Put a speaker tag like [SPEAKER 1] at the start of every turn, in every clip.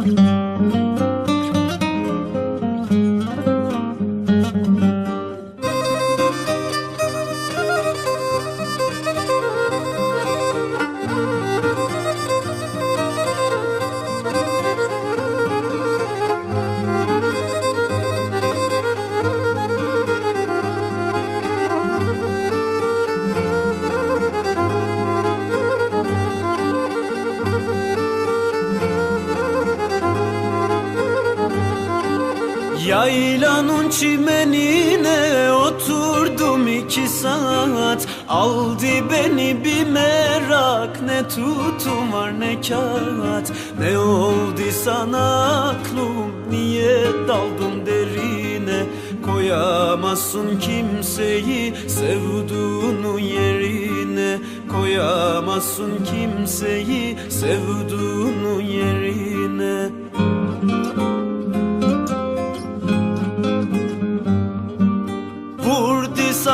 [SPEAKER 1] Mm-hmm. Çimenine oturdum iki saat. Aldı beni bir merak Ne tutum var ne kağıt. Ne oldu sana aklım Niye daldın derine? Koyamazsın kimseyi Sevduğunu yerine. Koyamazsın kimseyi Sevduğunu yerine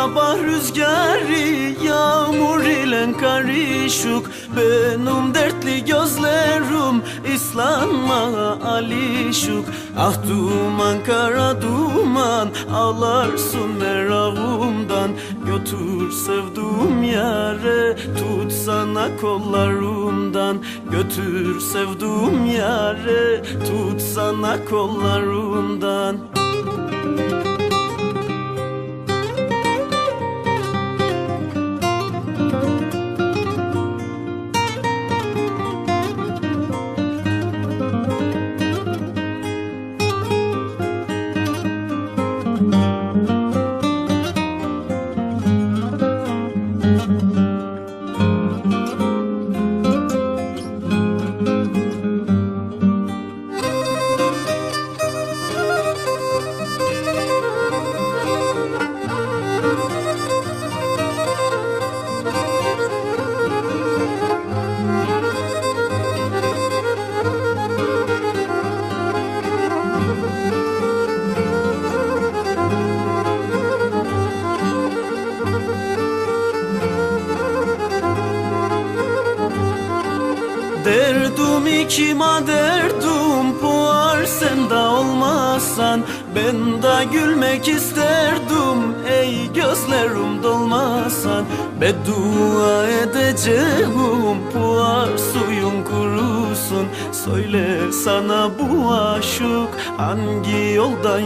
[SPEAKER 1] sabah rüzgarı Yağmur ile karışık. Benim dertli gözlerim İslanma alişuk Ah duman kara duman Ağlarsın meravumdan Götür sevduğum yare Tut sana kollarımdan. Götür sevduğum yare Tut sana kollarımdan thank you Derdim ikima derdim puar. Sen de olmazsan Ben de gülmek isterdim. Ey gözlerim dolmasan Beddua edeceğim. Puar suyun kurusun. Söyle sana bu aşık hangi yoldan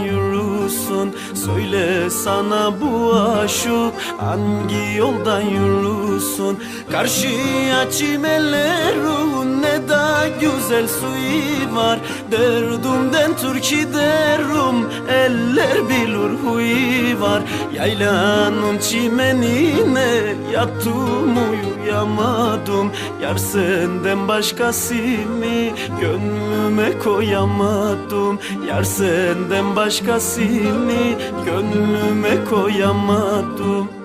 [SPEAKER 1] yürüsün Söyle sana bu aşık hangi yoldan yürüsün Karşıya çimenlerin ne da güzel suyu var. Derdumden Türkçe derim eller bilir huyu var. Yaylanın çimenine yattım uyuyamadım. Yar senden başkasını gönlüme koyamadım. Yar senden başkasını gönlüme koyamadım